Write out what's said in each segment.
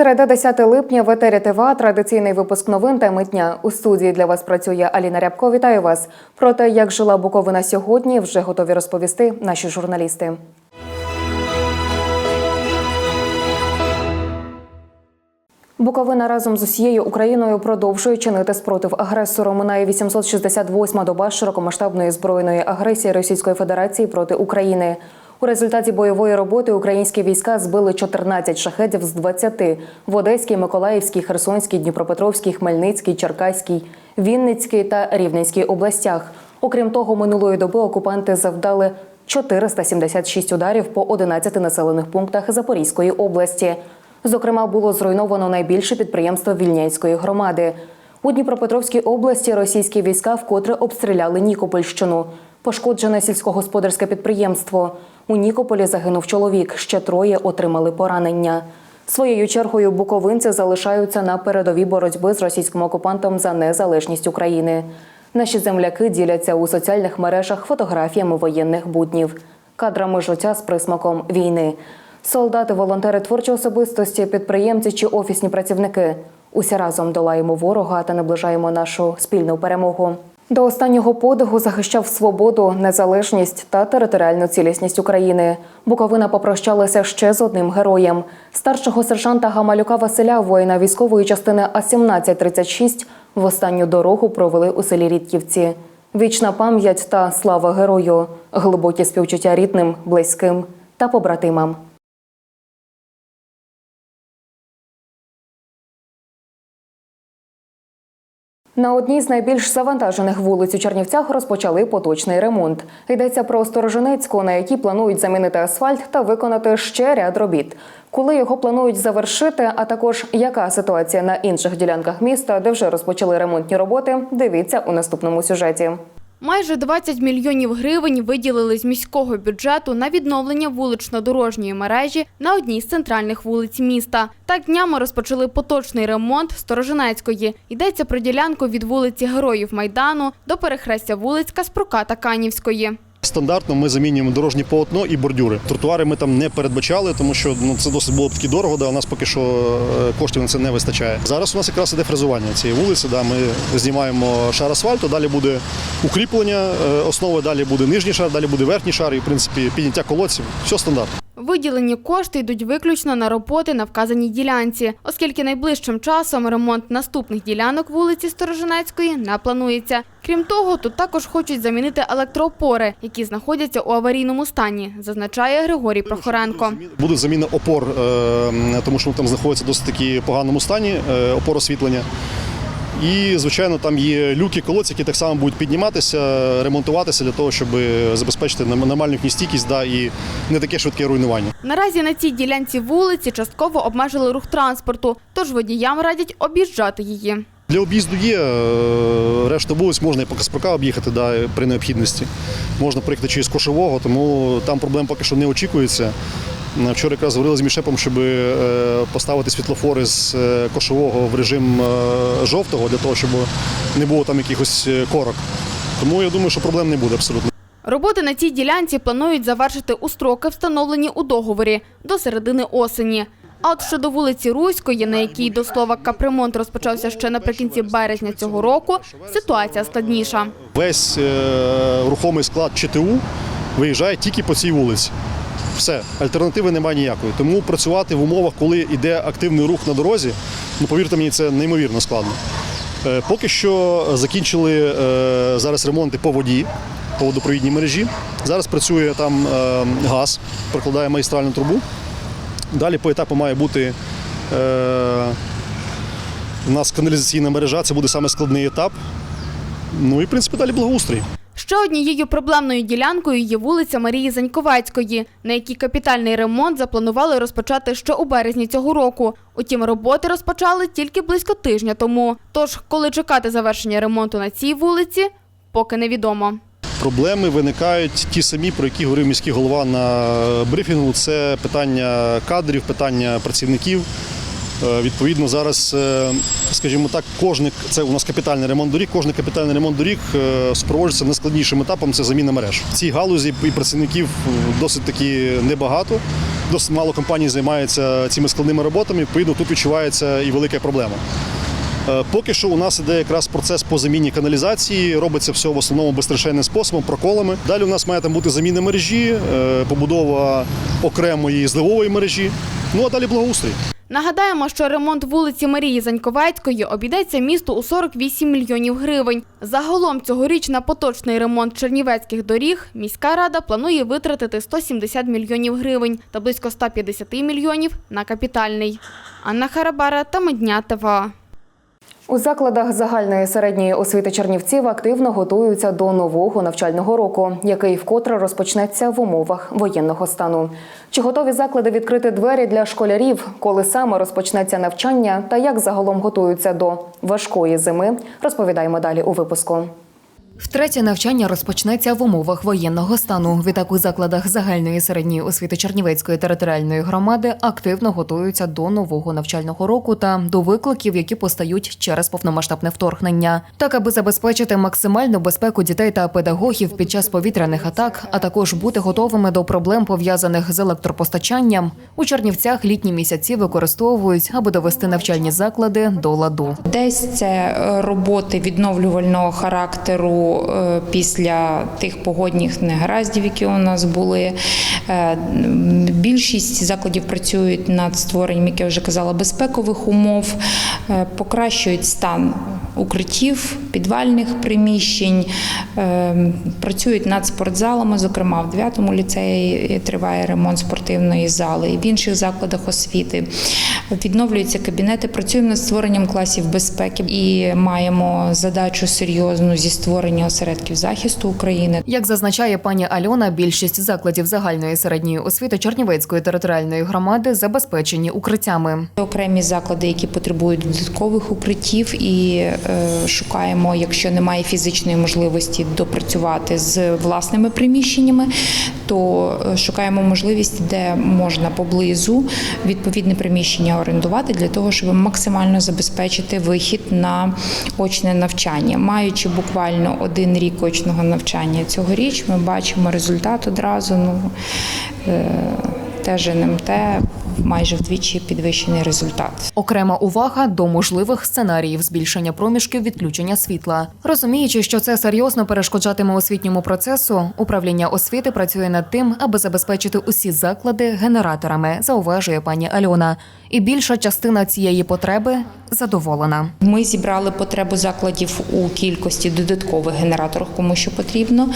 Середа 10 липня в етері ТВА традиційний випуск новин та митня. У студії для вас працює Аліна Рябко. Вітаю вас. Про те, як жила Буковина сьогодні, вже готові розповісти наші журналісти. Буковина разом з усією Україною продовжує чинити спротив агресору. Минає 868-ма доба широкомасштабної збройної агресії Російської Федерації проти України. У результаті бойової роботи українські війська збили 14 шахедів з 20 в Одеській, Миколаївській, Херсонській, Дніпропетровській, Хмельницькій, Черкаській, Вінницькій та Рівненській областях. Окрім того, минулої доби окупанти завдали 476 ударів по 11 населених пунктах Запорізької області. Зокрема, було зруйновано найбільше підприємство Вільнянської громади. У Дніпропетровській області російські війська вкотре обстріляли Нікопольщину. Пошкоджене сільськогосподарське підприємство. У Нікополі загинув чоловік, ще троє отримали поранення. Своєю чергою буковинці залишаються на передовій боротьби з російським окупантом за незалежність України. Наші земляки діляться у соціальних мережах фотографіями воєнних буднів, кадрами життя з присмаком війни. Солдати, волонтери, творчі особистості, підприємці чи офісні працівники. Усі разом долаємо ворога та наближаємо нашу спільну перемогу. До останнього подиху захищав свободу, незалежність та територіальну цілісність України. Буковина попрощалася ще з одним героєм. Старшого сержанта Гамалюка Василя, воїна військової частини А-1736, в останню дорогу провели у селі Рідківці. Вічна пам'ять та слава герою, глибокі співчуття рідним, близьким та побратимам. На одній з найбільш завантажених вулиць у Чернівцях розпочали поточний ремонт. Йдеться про Сторожинецьку, на якій планують замінити асфальт та виконати ще ряд робіт. Коли його планують завершити, а також яка ситуація на інших ділянках міста, де вже розпочали ремонтні роботи, дивіться у наступному сюжеті. Майже 20 мільйонів гривень виділили з міського бюджету на відновлення вулично-дорожньої мережі на одній з центральних вулиць міста. Так днями розпочали поточний ремонт Сторожинецької. Йдеться про ділянку від вулиці Героїв Майдану до перехрестя вулиць Каспрука та Канівської. Стандартно ми замінюємо дорожнє полотно і бордюри. Тротуари ми там не передбачали, тому що ну це досить було б таки дорого. Да, у нас поки що е, коштів на це не вистачає. Зараз у нас якраз іде фрезування цієї вулиці. Да, ми знімаємо шар асфальту, далі буде укріплення е, основи, далі буде нижній шар, далі буде верхній шар, і в принципі підняття колодців. Все стандартно. Виділені кошти йдуть виключно на роботи на вказаній ділянці, оскільки найближчим часом ремонт наступних ділянок вулиці Сторожинецької не планується. Крім того, тут також хочуть замінити електроопори, які знаходяться у аварійному стані, зазначає Григорій Прохоренко. Буде заміна опор, е, тому що там знаходиться в досить таки поганому стані е, опор освітлення. І, звичайно, там є люки, колодці, які так само будуть підніматися, ремонтуватися для того, щоб забезпечити нормальну їхню стійкість да, і не таке швидке руйнування. Наразі на цій ділянці вулиці частково обмежили рух транспорту, тож водіям радять об'їжджати її. Для об'їзду є е, решта вулиць, можна і по Каспрука об'їхати да, при необхідності. Можна приїхати через Кошового, тому там проблем поки що не очікується. Вчора якраз говорили з Мішепом, щоб е, поставити світлофори з е, кошового в режим е, жовтого, для того, щоб не було там якихось корок. Тому я думаю, що проблем не буде абсолютно. Роботи на цій ділянці планують завершити у строки, встановлені у договорі до середини осені. А от щодо вулиці Руської, на якій до слова капремонт розпочався ще наприкінці березня цього року, ситуація складніша. Весь е, рухомий склад ЧТУ виїжджає тільки по цій вулиці. Все, альтернативи немає ніякої. Тому працювати в умовах, коли йде активний рух на дорозі, ну повірте мені, це неймовірно складно. Е, Поки що закінчили е, зараз ремонти по воді, по водопровідній мережі. Зараз працює там е, газ, прокладає магістральну трубу. Далі по етапу має бути у нас каналізаційна мережа, це буде саме складний етап. Ну і в принципі далі благоустрій. Ще однією проблемною ділянкою є вулиця Марії Заньковецької, на якій капітальний ремонт запланували розпочати ще у березні цього року. Утім, роботи розпочали тільки близько тижня тому. Тож, коли чекати завершення ремонту на цій вулиці, поки невідомо. Проблеми виникають ті самі, про які говорив міський голова на брифінгу. Це питання кадрів, питання працівників. Е, Відповідно, зараз, е, скажімо так, кожний це у нас капітальний ремонт доріг. Кожний капітальний ремонт доріг е, супроводжується найскладнішим етапом це заміна мереж. В цій галузі і працівників досить таки небагато. досить мало компаній займається цими складними роботами. Відповідно, тут відчувається і велика проблема. Поки що у нас іде якраз процес по заміні каналізації. Робиться все в основному безстрашенним способом, проколами. Далі у нас має там бути заміна мережі, побудова окремої зливової мережі. Ну а далі благоустрій. Нагадаємо, що ремонт вулиці Марії Заньковецької обійдеться місту у 48 мільйонів гривень. Загалом цьогоріч на поточний ремонт чернівецьких доріг міська рада планує витратити 170 мільйонів гривень та близько 150 мільйонів на капітальний. Анна Харабара та Медня. У закладах загальної середньої освіти Чернівців активно готуються до нового навчального року, який вкотре розпочнеться в умовах воєнного стану. Чи готові заклади відкрити двері для школярів, коли саме розпочнеться навчання, та як загалом готуються до важкої зими, розповідаємо далі у випуску. Втретє навчання розпочнеться в умовах воєнного стану. Відтак у закладах загальної середньої освіти Чернівецької територіальної громади активно готуються до нового навчального року та до викликів, які постають через повномасштабне вторгнення. Так, аби забезпечити максимальну безпеку дітей та педагогів під час повітряних атак, а також бути готовими до проблем пов'язаних з електропостачанням. У Чернівцях літні місяці використовують, аби довести навчальні заклади до ладу. Десь це е, роботи відновлювального характеру е, після тих погодних негараздів, які у нас були. Е, Більшість закладів працюють над створенням, як я вже казала, безпекових умов, е, покращують стан укриттів, підвальних приміщень, е, працюють над спортзалами. Зокрема, в 9-му ліцеї триває ремонт спортивної зали і в інших закладах освіти. Відновлюються кабінети, працюємо над створенням класів безпеки і маємо задачу серйозну зі створення осередків захисту України. Як зазначає пані Альона, більшість закладів загальної середньої освіти Чернівецької територіальної громади забезпечені укриттями. Окремі заклади, які потребують додаткових укриттів, і е, шукаємо, якщо немає фізичної можливості допрацювати з власними приміщеннями, то е, шукаємо можливість, де можна поблизу відповідне приміщення орендувати для того, щоб максимально забезпечити вихід на очне навчання. Маючи буквально один рік очного навчання цьогоріч, ми бачимо результат одразу. Ну е, теж НМТ майже вдвічі підвищений результат. Окрема увага до можливих сценаріїв збільшення проміжків відключення світла. Розуміючи, що це серйозно перешкоджатиме освітньому процесу, управління освіти працює над тим, аби забезпечити усі заклади генераторами, зауважує пані Альона. І більша частина цієї потреби задоволена. Ми зібрали потребу закладів у кількості додаткових генераторів, кому що потрібно.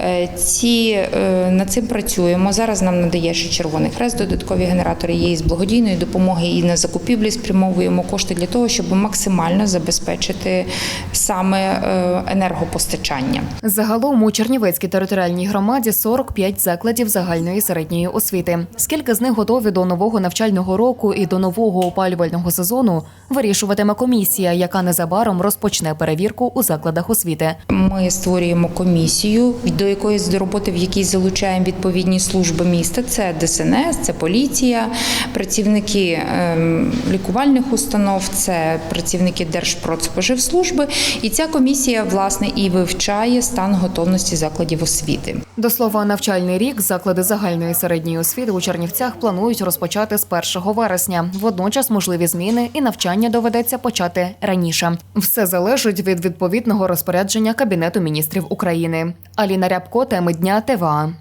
Е, Ці е, над цим працюємо. Зараз нам надає ще Червоний Хрест додаткові генератори. Є із благодійної допомоги і на закупівлі спрямовуємо кошти для того, щоб максимально забезпечити саме е, енергопостачання. Загалом у Чернівецькій територіальній громаді 45 закладів загальної середньої освіти. Скільки з них готові до нового навчального року і до нового опалювального сезону, вирішуватиме комісія, яка незабаром розпочне перевірку у закладах освіти. Ми створюємо комісію, до якоїсь до роботи, в якій залучаємо відповідні служби міста. Це ДСНС, це поліція, працівники ем, лікувальних установ, це працівники Держпродспоживслужби. І ця комісія власне і вивчає стан готовності закладів освіти. До слова, навчальний рік заклади загальної середньої освіти у Чернівцях планують розпочати з 1 вересня. Водночас можливі зміни і навчання доведеться почати раніше. Все залежить від відповідного розпорядження Кабінету міністрів України. Аліна Рябко, теми дня ТВА.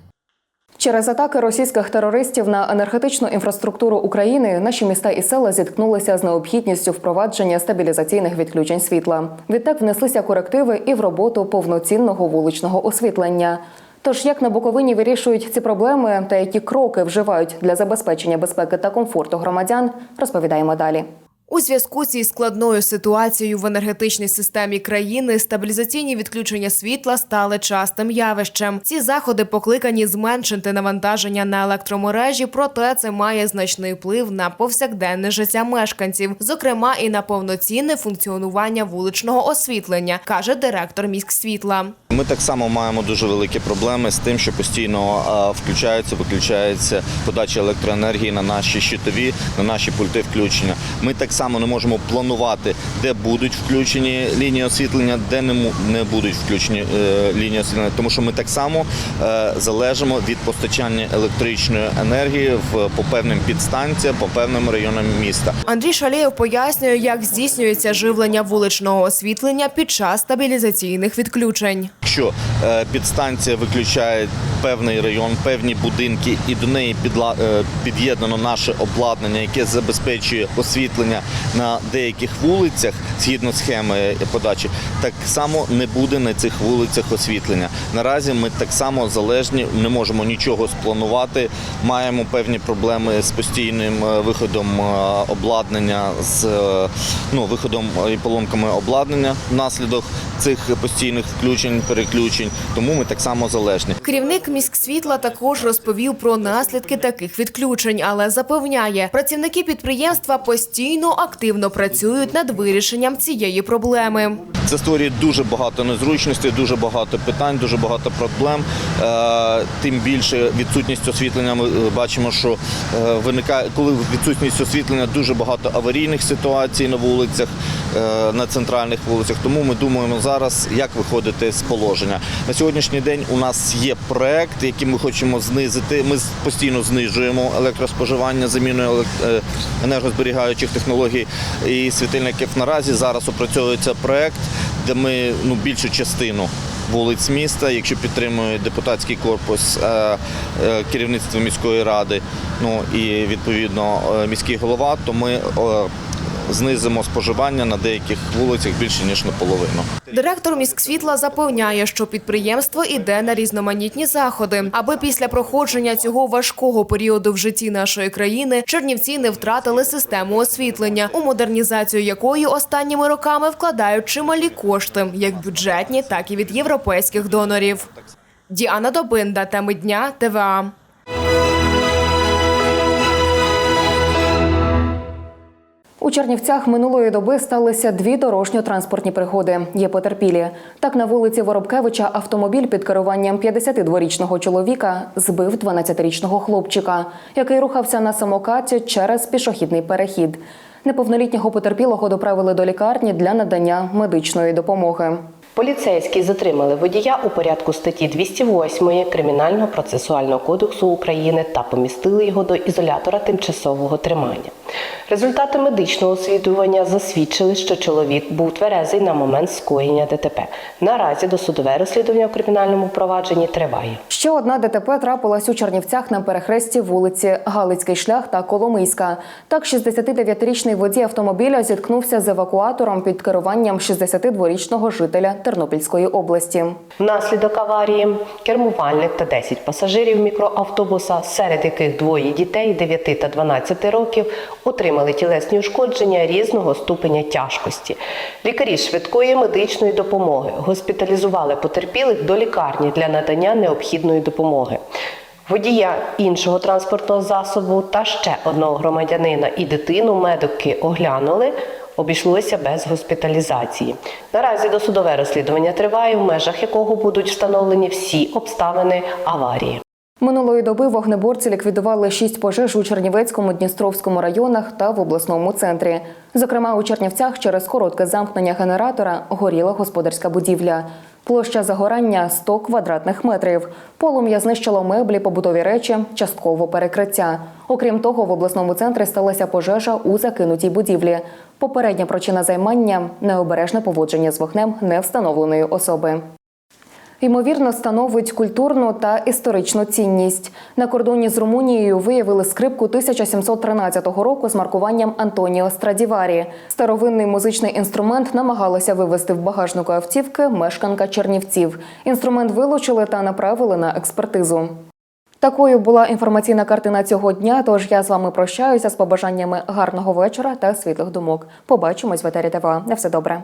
Через атаки російських терористів на енергетичну інфраструктуру України наші міста і села зіткнулися з необхідністю впровадження стабілізаційних відключень світла. Відтак внеслися корективи і в роботу повноцінного вуличного освітлення. Тож як на Буковині вирішують ці проблеми та які кроки вживають для забезпечення безпеки та комфорту громадян, розповідаємо далі. У зв'язку зі складною ситуацією в енергетичній системі країни стабілізаційні відключення світла стали частим явищем. Ці заходи покликані зменшити навантаження на електромережі, проте це має значний вплив на повсякденне життя мешканців, зокрема і на повноцінне функціонування вуличного освітлення, каже директор міськсвітла. Ми так само маємо дуже великі проблеми з тим, що постійно включаються, виключаються подача електроенергії на наші щитові, на наші пульти включення. Ми так само не можемо планувати, де будуть включені лінії освітлення, де не, не будуть включені е, лінії освітлення, тому що ми так само е, залежимо від постачання електричної енергії в по певним підстанціям, по певним районам міста. Андрій Шалєєв пояснює, як здійснюється живлення вуличного освітлення під час стабілізаційних відключень. Якщо е, підстанція виключає певний район, певні будинки, і до неї під'єднано наше обладнання, яке забезпечує освітлення на деяких вулицях згідно схеми подачі, так само не буде на цих вулицях освітлення. Наразі ми так само залежні, не можемо нічого спланувати. Маємо певні проблеми з постійним е, виходом е, обладнання, з е, ну, виходом і поломками обладнання внаслідок цих постійних включень, переключень. Тому ми так само залежні. Керівник міськсвітла також розповів про наслідки таких відключень, але запевняє, працівники підприємства постійно активно працюють над вирішенням цієї проблеми. Це створює дуже багато незручностей, дуже багато питань, дуже багато проблем. Е, Тим більше відсутність освітлення. Ми е, бачимо, що е, виникає, коли відсутність освітлення, дуже багато аварійних ситуацій на вулицях, на центральних вулицях. Тому ми думаємо зараз, як виходити з положення. На сьогоднішній день у нас є проект, який ми хочемо знизити. Ми постійно знижуємо електроспоживання заміною енергозберігаючих технологій і світильників. Наразі зараз опрацьовується проект, де ми ну більшу частину. Вулиць міста, якщо підтримує депутатський корпус, е, е, керівництво міської ради, ну і відповідно е, міський голова, то ми знизимо споживання на деяких вулицях більше ніж наполовину. Директор міськсвітла запевняє, що підприємство іде на різноманітні заходи, аби після проходження цього важкого періоду в житті нашої країни чернівці не втратили систему освітлення, у модернізацію якої останніми роками вкладають чималі кошти, як бюджетні, так і від європейських донорів. Діана Добинда, теми дня, ТВА. У Чернівцях минулої доби сталися дві дорожньо-транспортні пригоди. Є потерпілі. Так, на вулиці Воробкевича автомобіль під керуванням 52-річного чоловіка збив 12-річного хлопчика, який рухався на самокаті через пішохідний перехід. Неповнолітнього потерпілого доправили до лікарні для надання медичної допомоги. Поліцейські затримали водія у порядку статті 208 Кримінального процесуального кодексу України та помістили його до ізолятора тимчасового тримання. Результати медичного освідування засвідчили, що чоловік був тверезий на момент скоєння ДТП. Наразі досудове розслідування у кримінальному провадженні триває. Ще одна ДТП трапилась у Чернівцях на перехресті вулиці Галицький шлях та Коломийська. Так, 69-річний водій автомобіля зіткнувся з евакуатором під керуванням 62-річного жителя Тернопільської області. Внаслідок аварії кермувальник та 10 пасажирів мікроавтобуса, серед яких двоє дітей 9 та 12 років, отримали тілесні ушкодження різного ступеня тяжкості. Лікарі швидкої медичної допомоги госпіталізували потерпілих до лікарні для надання необхідної допомоги. Водія іншого транспортного засобу та ще одного громадянина і дитину медики оглянули. Обійшлося без госпіталізації. Наразі досудове розслідування триває, в межах якого будуть встановлені всі обставини аварії. Минулої доби вогнеборці ліквідували шість пожеж у Чернівецькому, Дністровському районах та в обласному центрі. Зокрема, у Чернівцях через коротке замкнення генератора горіла господарська будівля. Площа загорання 100 квадратних метрів. Полум'я знищило меблі, побутові речі, частково перекриття. Окрім того, в обласному центрі сталася пожежа у закинутій будівлі. Попередня причина займання необережне поводження з вогнем невстановленої особи. Ймовірно, становить культурну та історичну цінність. На кордоні з Румунією виявили скрипку 1713 року з маркуванням Антоніо Страдіварі. Старовинний музичний інструмент намагалася вивезти в багажнику автівки мешканка Чернівців. Інструмент вилучили та направили на експертизу. Такою була інформаційна картина цього дня. Тож я з вами прощаюся з побажаннями гарного вечора та світлих думок. Побачимось в етері ТВА. На все добре.